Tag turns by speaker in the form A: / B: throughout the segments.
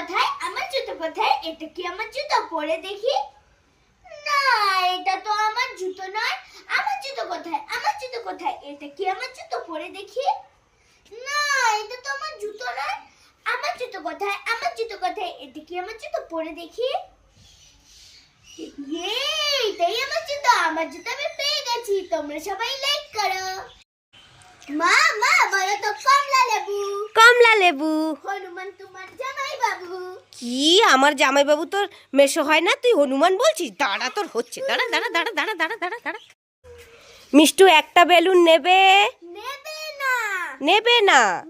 A: কোথায়, আমার জুতো কোথায়? এটা কি আমার জুতো? পরে দেখি। না, এটা তো আমার জুতো নয়। আমার জুতো কোথায়? আমার জুতো কোথায়? এটা কি আমার জুতো? পরে দেখি। না, এটা তো আমার জুতো নয়। আমার জুতো কোথায়? আমার জুতো কোথায়? এটা কি আমার জুতো? পরে দেখি। এটাই আমার জুতো। আমার জুতো আমি পেয়ে গেছি। তোমরা সবাই লাইক করো। মা মা, বলো তো, কমলা লেবু।
B: লেবু
A: হনুমান তোমার জামাই বাবু
B: কি? আমার জামাইবাবু তোর মেশো হয় না? তুই হনুমান বলছিস? দাঁড়া তোর হচ্ছে। দাঁড়া দাঁড়া দাঁড়া দাঁড়া দাঁড়া দাঁড়া দাঁড়া। মিষ্টু, একটা বেলুন নেবে?
A: নেবে না।
B: নেবে না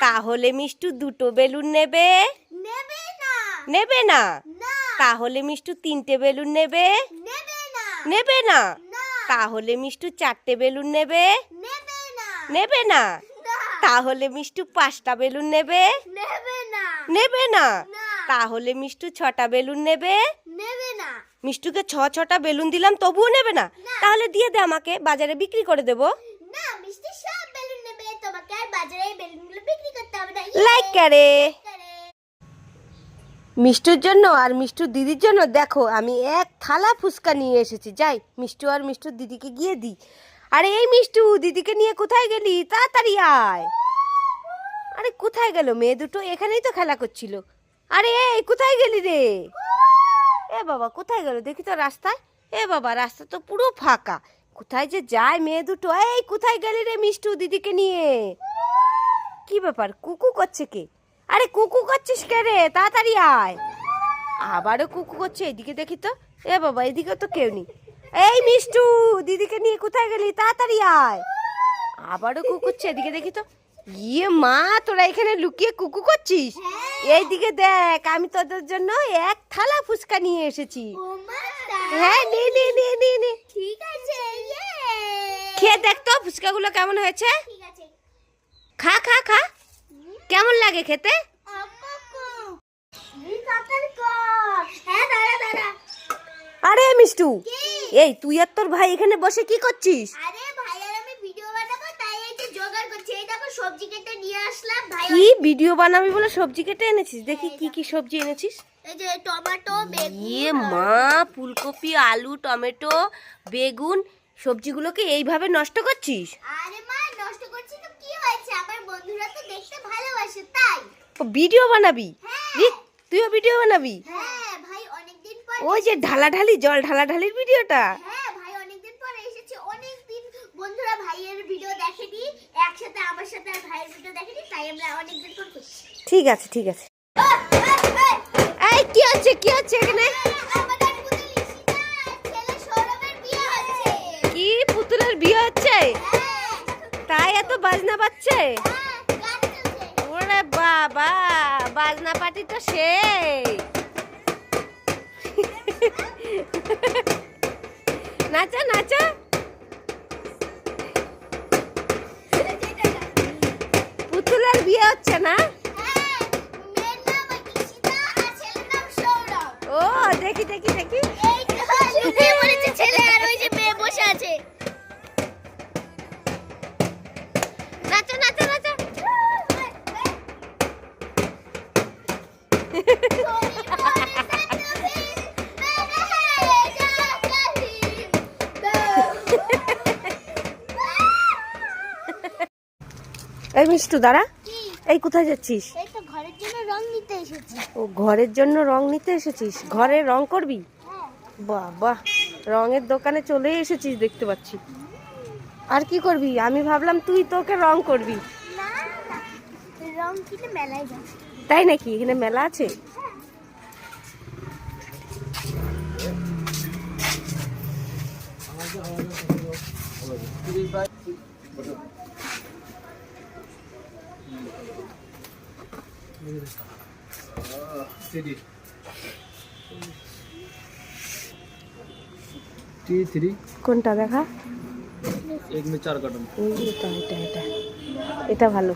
B: তাহলে মিষ্টু দুটো বেলুন নেবে?
A: নেবে না
B: নেবে না। তাহলে মিষ্টু তিনটে বেলুন নেবে?
A: নেবে না।
B: তাহলে মিষ্টু চারটে বেলুন নেবে?
A: নেবে না।
B: তাহলে মিষ্টু পাঁচটা বেলুন নেবে?
A: নেবে না।
B: নেবে না? তাহলে মিষ্টু ছটা বেলুন নেবে?
A: নেবে না।
B: মিষ্টুকে ছ ছটা বেলুন দিলাম তবুও নেবে না। তাহলে দিয়ে দে আমাকে বাজারে বিক্রি করে দেবো।
A: না মিষ্টি সব বেলুন নেবে তোমাকে আর বাজারে বেলুনগুলো বিক্রি করতে হবে না।
B: লাইক করে। মিষ্টুর জন্য আর মিষ্টুর দিদির জন্য দেখো আমি এক থালা ফুচকা নিয়ে এসেছি। যাই মিষ্টু আর মিষ্টুর দিদিকে গিয়ে দিই। আরে এই মিষ্টু, দিদিকে নিয়ে কোথায় গেলি? তাড়াতাড়ি আয়। আরে কোথায় গেল মেয়ে দুটো? এখানেই তো খেলা করছিল। আরে এই, কোথায় গেলি রে? এ বাবা, কোথায় গেল? দেখি তো রাস্তায়। এ বাবা, রাস্তা তো পুরো ফাঁকা। কোথায় যে যায় মেয়ে দুটো? এই, কোথায় গেলি রে মিষ্টু দিদিকে নিয়ে? কি ব্যাপার? কুকু করছে কে? আরে কুকু করছিস কে রে? তাড়াতাড়ি আয়। আবারও কুকু করছে, এদিকে দেখি তো। এ বাবা এদিকে তো কেউ নেই। এই মিষ্টু দিদিকে নিয়ে কোথায় গেলি? তাড়াতাড়ি আয়। আবারও কুকু করছে এদিকে দেখি তো। ইয়ে মা তোরা এখানে লুকিয়ে কুকু করছিস? এইদিকে দেখ আমি তোদের জন্য এক থালা ফুচকা নিয়ে এসেছি। হ্যাঁ নে নে নে নে নে।
A: ঠিক আছে ইয়ে।
B: খেয়ে দেখ তো ফুচকাগুলো কেমন হয়েছে? খা খা খা। কেমন লাগে খেতে?
A: হ্যাঁ
B: আরে মিষ্টু। এই তুই আর তোর ভাই এখানে বসে কি করছিস?
A: আরে ভাই আর আমি ভিডিও বানাবো তাই এই যে জোগাড় করছি। এই দেখো সবজি কেটে নিয়ে আসলাম। ভাই
B: কি ভিডিও বানাবি বলে সবজি কেটে এনেছিস? দেখি কি কি সবজি এনেছিস?
A: এই যে টমেটো বেগুন
B: ইয়ে মা ফুলকপি আলু টমেটো বেগুন সবজিগুলোকে এইভাবে নষ্ট করছিস?
A: আরে মা নষ্ট করছি তো কি হয়েছে? আমার বন্ধুরা তো দেখতে ভালোবাসে তাই।
B: ভিডিও বানাবি। তুইও ভিডিও বানাবি?
A: হ্যাঁ।
B: ওই যে ঢালাঢালি জল ঢালাঢালির ভিডিওটা?
A: হ্যাঁ ভাই অনেকদিন পর এসেছে। অনেকদিন বন্ধুরা ভাইয়ের ভিডিও দেখেনি একসাথে আমার সাথে আর ভাইয়ের ভিডিও দেখেনি তাই আমরা অনেকদিন পর
B: ঠিক আছে ঠিক আছে। এই কি হচ্ছে কি হচ্ছে এখানে? কি পুতুলের বিয়ে হচ্ছে?
A: হ্যাঁ
B: তাই এত বাজনা বাজছে?
A: হ্যাঁ
B: ওরে বাবা বাজনা পার্টি তো সেই নাচো নাচো। পুতুলের বিয়ে হচ্ছে না?
A: হ্যাঁ
B: ও দেখি দেখি দেখি।
A: এই
B: মিষ্টু দাঁড়া। এই কোথায় যাচ্ছিস? ও ঘরের জন্য রং নিতে এসেছিস? ঘরে রং করবি?
A: হ্যাঁ।
B: বাহ বাহ। রঙের দোকানে চলে এসেছিস দেখতে পাচ্ছি। আর কি করবি? আমি ভাবলাম তুই তোকে রং করবি। তাই নাকি? এখানে মেলা আছে?
C: Three three.
B: কোনটা দেখা?
C: এক মে চার
B: কাটন। এটা এটা। ভালো।